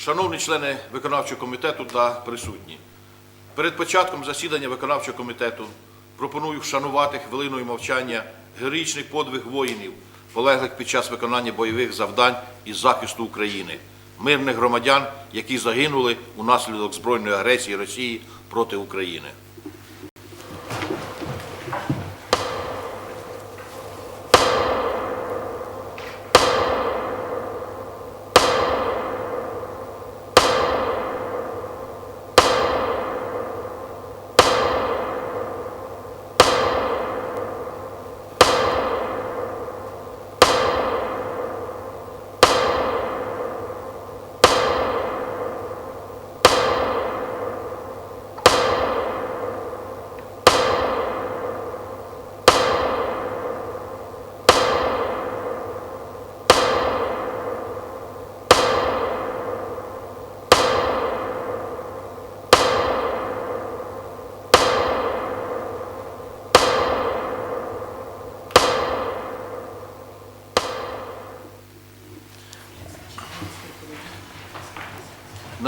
Шановні члени виконавчого комітету та присутні, перед початком засідання виконавчого комітету пропоную вшанувати хвилиною мовчання героїчний подвиг воїнів, полеглих під час виконання бойових завдань із захисту України, мирних громадян, які загинули унаслідок збройної агресії Росії проти України.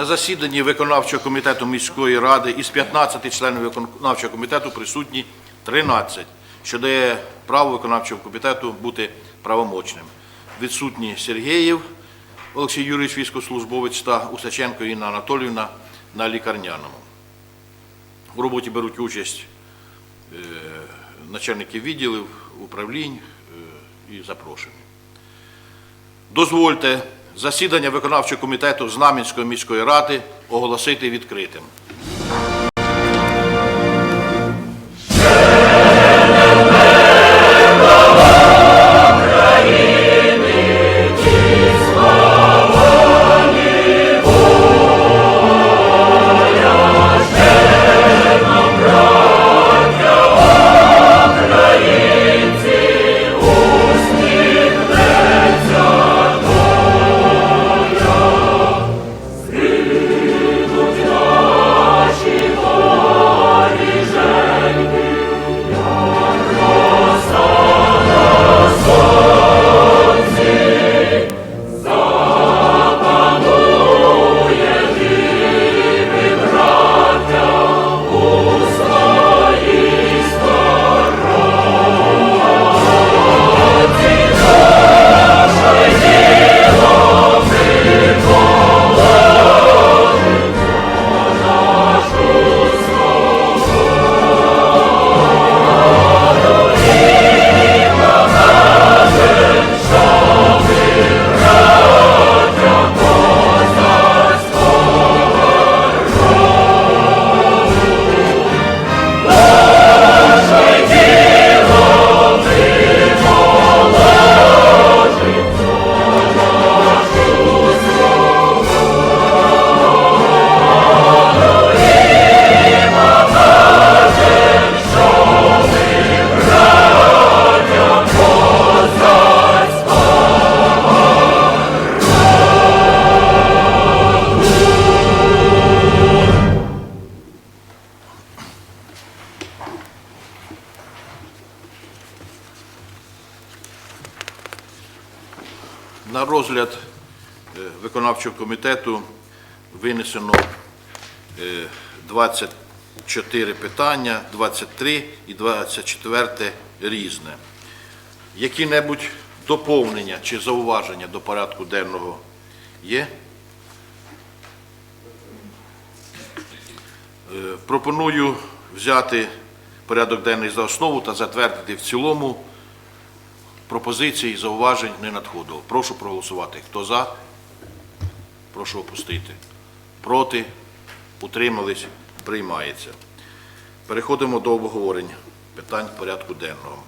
На засіданні виконавчого комітету міської ради із 15 членів виконавчого комітету присутні 13, що дає право виконавчого комітету бути правомочним. Відсутні Сергієв Олексій Юрійович, військовослужбовець та Усаченко Інна Анатоліївна на лікарняному. У роботі беруть участь е, начальники відділів, управлінь е, і запрошені. Дозвольте засідання виконавчого комітету Знам'янської міської ради оголосити відкритим. Виконавчого комітету винесено е, 24 питання, 23 і 24 різне. Які-небудь доповнення чи зауваження до порядку денного є? Е, Пропоную взяти порядок денний за основу та затвердити в цілому. Пропозицій і зауважень не надходило. Прошу проголосувати. Хто за? Прошу опустити. Проти? Утримались? Приймається. Переходимо до обговорення питань порядку денного.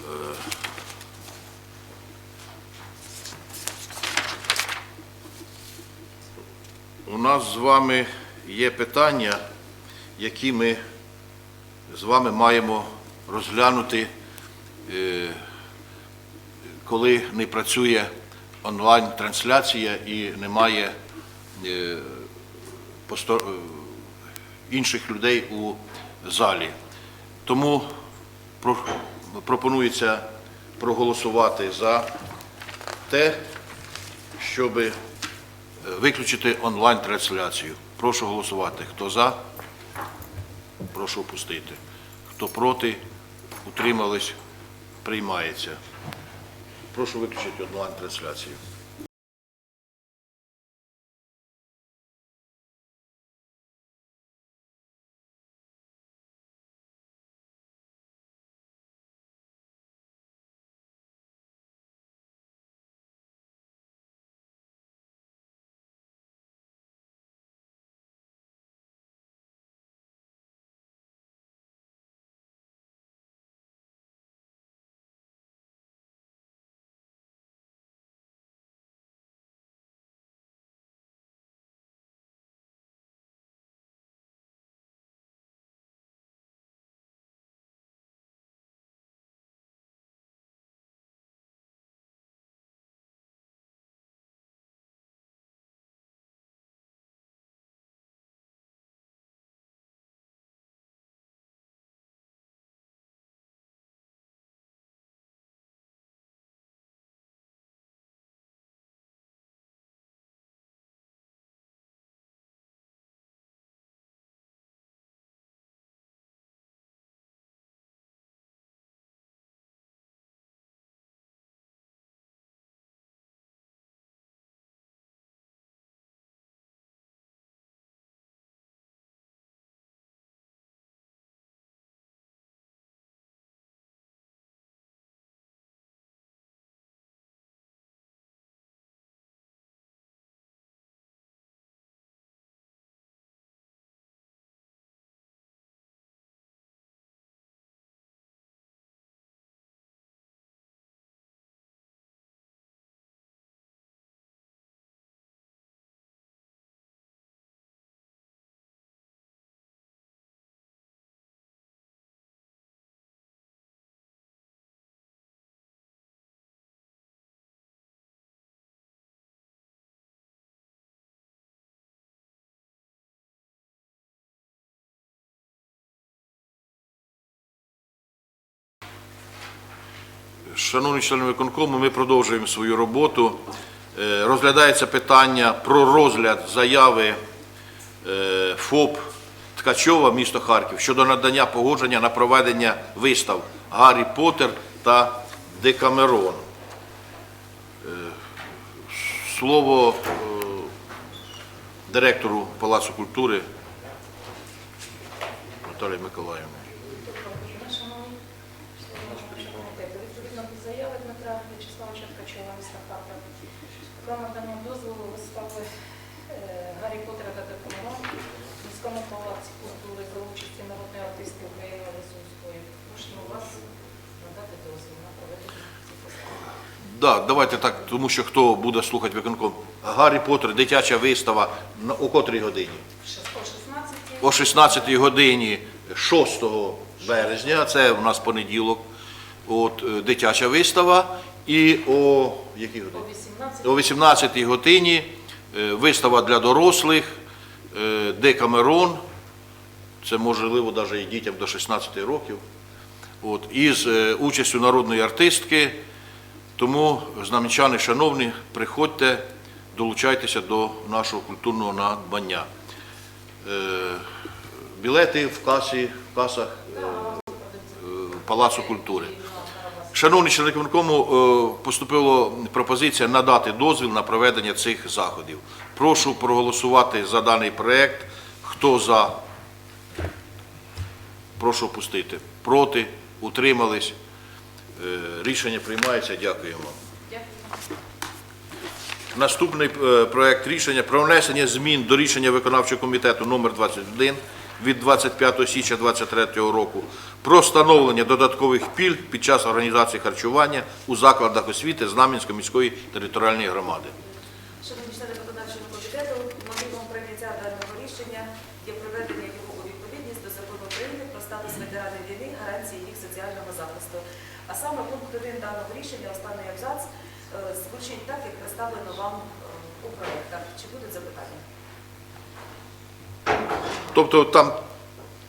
Е, У нас з вами є питання, які ми з вами маємо розглянути, е, коли не працює онлайн-трансляція і немає е, посто- е, інших людей у залі. Тому про- пропонується проголосувати за те, щоб е, виключити онлайн-трансляцію. Прошу голосувати. Хто за? Прошу опустити. Хто проти? Утримались? Приймається. Прошу виключити онлайн-трансляцію. Шановні члени виконкому, ми продовжуємо свою роботу. Е, Розглядається питання про розгляд заяви е, ФОП Ткачова, місто Харків, щодо надання погодження на проведення вистав Гаррі Поттер та Декамерон. Е, Слово директору Палацу культури Наталії Миколаївні. Шановні комітету, відповідно до заяви Дмитра Ткачова, міста Харкова, про надання дозволу вистави е, Гаррі Поттера та Декамерон в міському палаці культури за участі народної артистки України Лисунської. Прошу вас надати дозвіл на проведення. Да, давайте так, тому що хто буде слухати виконком. Гаррі Поттер, дитяча вистава о котрій годині? О 16 О 16 годині 6 березня, це у нас понеділок, от, е, дитяча вистава. І о якій годині? 18 О 18 годині е, вистава для дорослих, е, Декамерон, це можливо навіть і дітям до 16 років, от, із е, участю народної артистки. Тому, знам'янчани, шановні, приходьте, долучайтеся до нашого культурного надбання. Білети в касі, в касах Палацу культури. Шановні члени виконкому, е, поступила пропозиція надати дозвіл на проведення цих заходів. Прошу проголосувати за даний проект. Хто за? Прошу опустити. Проти? Утримались? Е, Рішення приймається. Дякуємо. Дякую. Наступний е, проект рішення про внесення змін до рішення виконавчого комітету номер 21 від 25 січня 2023 року про встановлення додаткових пільг під час організації харчування у закладах освіти Знам'янської міської територіальної громади. Шановні члени виконавчого комітету, мотивом прийняття даного рішення є приведення його у відповідність до закону України про статус ветеранів війни, гарантії їх соціального захисту. А саме пункт 1 даного рішення, останній абзац, е, звучить так, як представлено вам Тобто там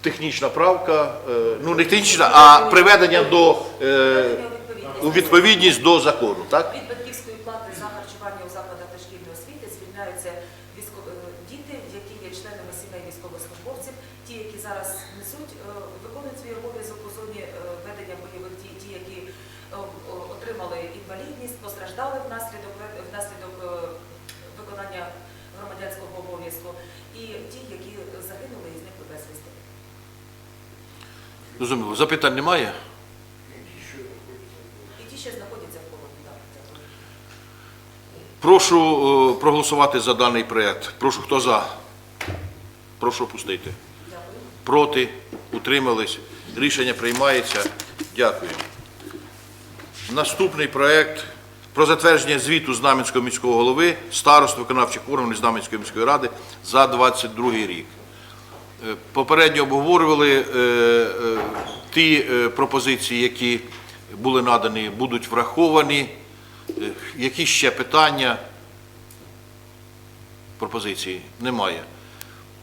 технічна правка, е, ну не технічна, а приведення до е, у відповідність до закону. так? Від батьківської плати за харчування у закладах дошкільної освіти звільняються е, діти, які є членами сімей військовослужбовців, ті, які зараз несуть, виконують свій обов'язок у зоні ведення бойових дій, ті, які отримали інвалідність, постраждали внаслідок внаслідок виконання громадянського обов'язку. І ті, Розуміло. Запитань немає? І ще знаходяться в полоні. так. Прошу е, проголосувати за даний проект. Прошу, хто за? Прошу опустити. Дякую. Проти? Утримались? Рішення приймається. Дякую. Наступний проект про затвердження звіту Знам'янського міського голови, старост виконавчих органів Знам'янської міської ради за 22 рік. Е, Попередньо обговорювали е, е, ті пропозиції, які були надані, будуть враховані. Які ще питання? Пропозиції немає.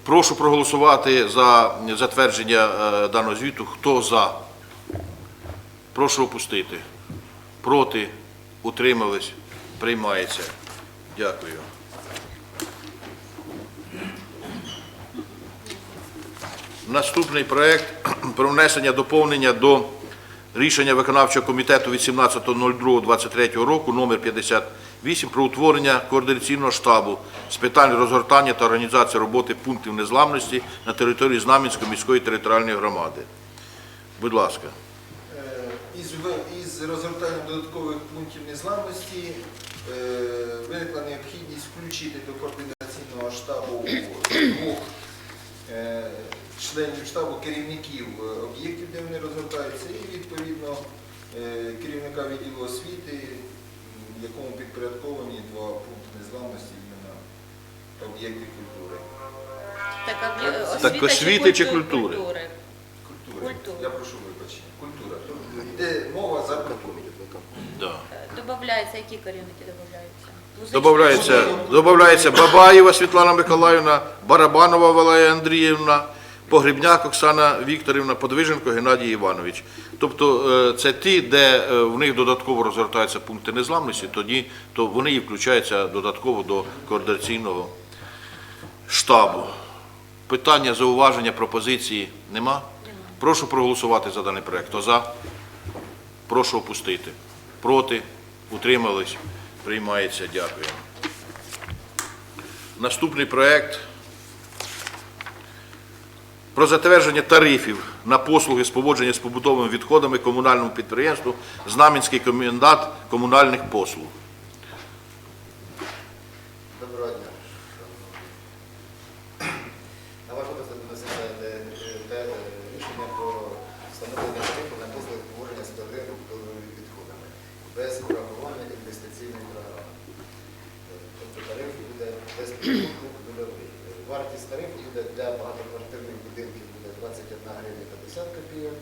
Прошу проголосувати за затвердження даного звіту. Хто за? Прошу опустити. Проти? Утримались? Приймається. Дякую. Наступний проект про внесення доповнення до рішення виконавчого комітету від 17.02.23 року номер 58 про утворення координаційного штабу з питань розгортання та організації роботи пунктів незламності на території Знам'янської міської територіальної громади. Будь ласка. Е, Із, розгортанням додаткових пунктів незламності е, виникла необхідність включити до координаційного штабу двох е, членів штабу керівників е, об'єктів, де вони розгортаються, і відповідно е, керівника відділу освіти, якому підпорядковані два пункти незламності іменно об'єкти культури. Так, а Так, так освіти чи культури? Культури. Культури. Я прошу вибачення. Культура. Тобто йде мова за культуру. Да. Е, Добавляється, які керівники додаються? Добавляється, добавляється Бабаєва Світлана Миколаївна, Барабанова Валерія Андріївна, Погрібняк Оксана Вікторівна, Подвиженко Геннадій Іванович. Тобто е, це ті, де е, в них додатково розгортаються пункти незламності, тоді то вони і включаються додатково до координаційного штабу. Питання, зауваження, пропозиції нема? Прошу проголосувати за даний проект. Хто за? Прошу опустити. Проти? Утримались? Приймається. Дякую. Наступний проект про затвердження тарифів на послуги з поводження з побутовими відходами комунальному підприємству Знам'янський комендант комунальних послуг. Доброго дня. На ваш розгляд виноситься е, е, е, рішення про встановлення тарифу на послуги поводження з побутовими відходами без урахування інвестиційної програми. Е, Тобто тариф буде без прибутку нульовий. Е, Вартість тарифу буде для багатоквартирних будинків буде 21 гривня 50 копійок,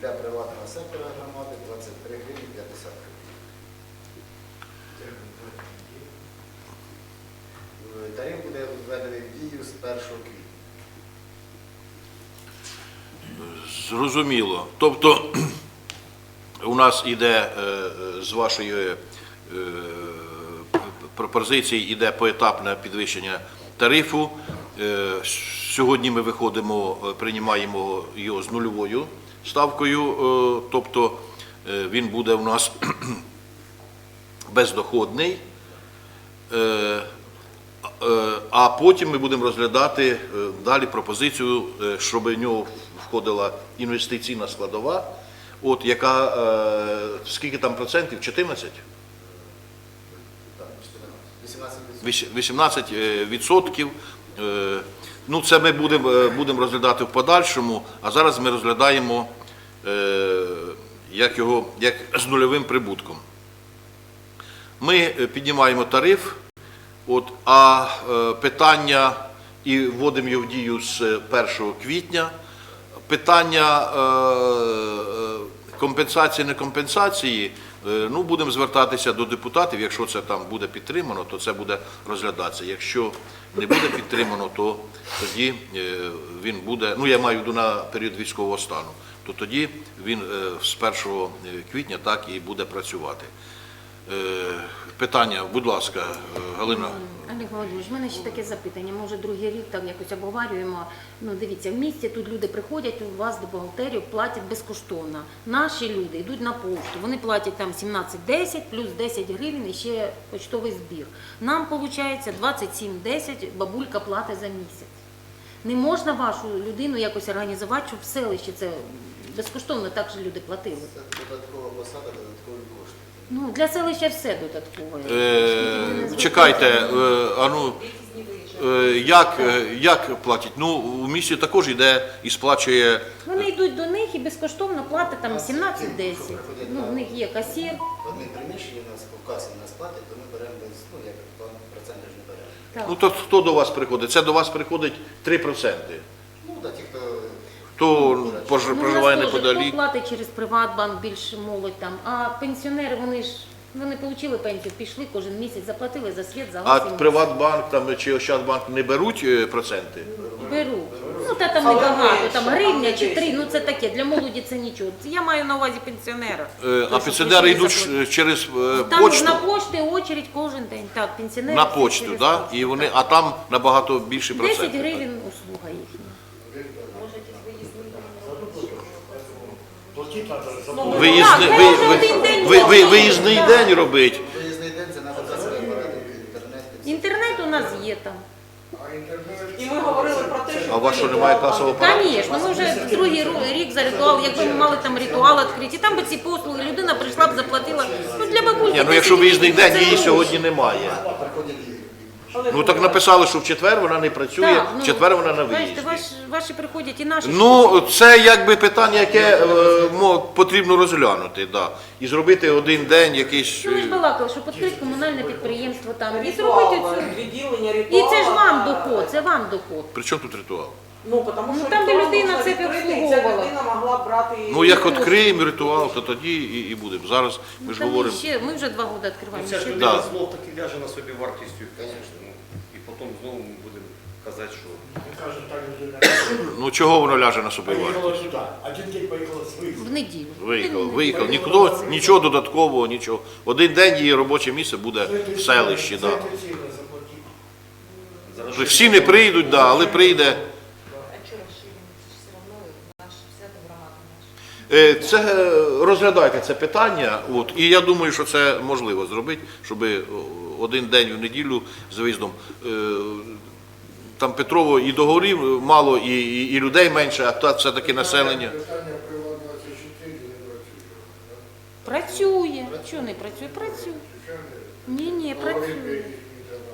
для приватного сектора громади 23 гривні 50 копійок. Тариф буде введений в дію з 1 квітня. Зрозуміло. Тобто у нас іде е, е, з вашої е, пропозиції іде поетапне підвищення тарифу. Е, Сьогодні ми виходимо, е, приймаємо його з нульовою ставкою, е, тобто він буде у нас бездоходний. А потім ми будемо розглядати далі пропозицію, щоб в нього входила інвестиційна складова, от яка скільки там процентів? 14? 18 Вісь- 18 е, відсотків. Е, Ну, це ми будемо е, будемо розглядати в подальшому, а зараз ми розглядаємо е, як його як з нульовим прибутком. Ми піднімаємо тариф, от, а питання і вводимо його в дію з е, 1 квітня. Питання компенсації, не компенсації, е, ну, будемо звертатися до депутатів. Якщо це там буде підтримано, то це буде розглядатися. Якщо не буде підтримано, то тоді е, він буде, ну я маю виду на період військового стану, то тоді він е, з 1 квітня так і буде працювати. Е, Питання, будь ласка, е, Галина. Олег Володимирович, в мене ще таке запитання. Може, другий рік так якось обговорюємо. Ну, дивіться, в місті тут люди приходять, у вас до бухгалтерію платять безкоштовно. Наші люди йдуть на пошту, вони платять там 17,10 плюс 10 гривень і ще почтовий збір. Нам виходить 27,10 бабулька платить за місяць. Не можна вашу людину якось організувати, щоб в селищі це безкоштовно так же люди платили. Це додаткова посада, додаткові кошти. Ну, для селища все додаткове. Е, Чекайте, е, а ну, е, як, е, як платять? Ну, у місті також йде і сплачує. Вони йдуть до них і безкоштовно платять там 17-10. Ну, в них є касір. В одній приміщенні у нас в касі нас платять, то ми беремо без, ну як то проценти ж не беремо. Так. Ну, то хто до вас приходить? Це до вас приходить 3%. Ну, да, ті, хто Хто Ну, проживає неподалік. платить через Приватбанк більше молодь там, а пенсіонери вони ж вони отримали пенсію, пішли кожен місяць, заплатили за світ, за А газ. Приватбанк там чи Ощадбанк не беруть е, проценти? беру. Ну та там небагато, там гривня чи три, ну це таке, для молоді це нічого. Я маю на увазі пенсіонера. Е, А пенсіонери йдуть заплатити. через е, Там почту на пошти очередь кожен день. Так, пенсіонери. на почту, через да? і вони, так. а там набагато більше 10 процентів. гривень Виїзний, Так, ви, ви, день ви, ви, виїзний день робить. виїзний день, це треба працювати інтернет. Інтернет у нас є там. І ми говорили про те, що А у вас що немає касового апарату? Звісно, ми вже другий ру- рік за ритуал, якби ми мали там ритуал відкриті, там би ці послуги, людина прийшла б, заплатила. Ну для бабульки. Ні, ну якщо 10 виїзний день, це її гроші. сьогодні немає. Приходять Ну так написали, що в четвер вона не працює, Так, в ну, четвер вона на виїзді. ваш, ваші приходять і наші. Ну, це якби питання, яке е, мо- потрібно розглянути, да. І зробити один день якийсь. Ну, ми ж е, балакали, щоб відкрити комунальне підприємство там і зробити цю. відділення І це ж вам доход, це вам доход. При чому тут ритуал? Ну, тому Ну, що там, де ритуал людина можна це відкрити, і обслуговувала. Людина могла брати... Ну, як відкриємо ритуал, то тоді і, і будемо. Зараз ми ж Там говоримо. ще, ми вже два роки відкриваємо. Ця ж ще людина Да. знов таки ляже на собі вартістю, звісно. Ну, потім знову ми будемо казати, що Ну чого воно ляже на собі вартість? Поїхала сюди, а тільки поїхала з виїзду. в неділю. Виїхав, виїхав. Ніхто, нічого додаткового, нічого. Один день її робоче місце буде в селищі. Да. Це Всі не прийдуть, да, але прийде. Е, Це е, розглядайте це питання, от і я думаю, що це можливо зробити, щоб один день в неділю з виїздом. е, Там Петрово і договорів мало, і, і, і людей менше, а тут все-таки населення. Питання Приват 24 не Працює. Чого не працює? Працює. Ні, ні, працює.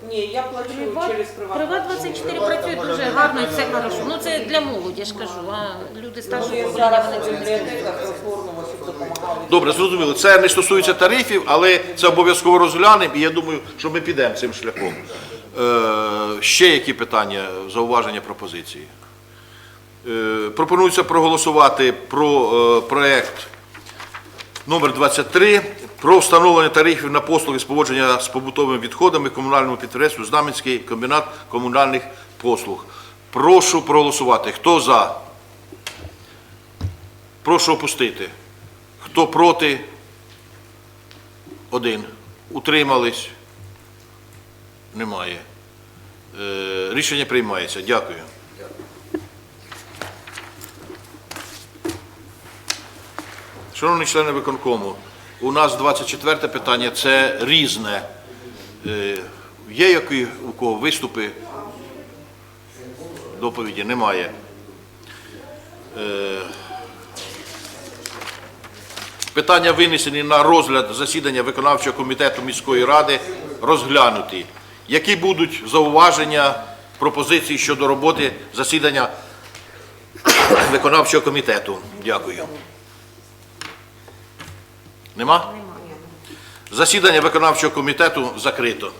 Ні, я плачу Приват, через приват. Приват 24 працює дуже гарно і все хорошо. Ну це для молоді, я ж кажу, а люди Ну, старшого покоління зараз вони щоб допомагали. Добре, зрозуміло. Це не стосується тарифів, але це обов'язково розглянемо, і я думаю, що ми підемо цим шляхом. Е, ще які питання, зауваження, пропозиції? Е, пропонується проголосувати про е, проект номер 23 про встановлення тарифів на послуги з поводження з побутовими відходами комунальному підприємству Знаменський комбінат комунальних послуг. Прошу проголосувати. Хто за? Прошу опустити. Хто проти? Один. Утримались? Немає. Е, рішення приймається. Дякую. Шановні члени виконкому, у нас 24 питання це різне. Е, є які у кого виступи? Доповіді немає. Е, Питання винесені на розгляд засідання виконавчого комітету міської ради розглянуті. Які будуть зауваження, пропозиції щодо роботи засідання виконавчого комітету? Дякую. Нема? Засідання виконавчого комітету закрито.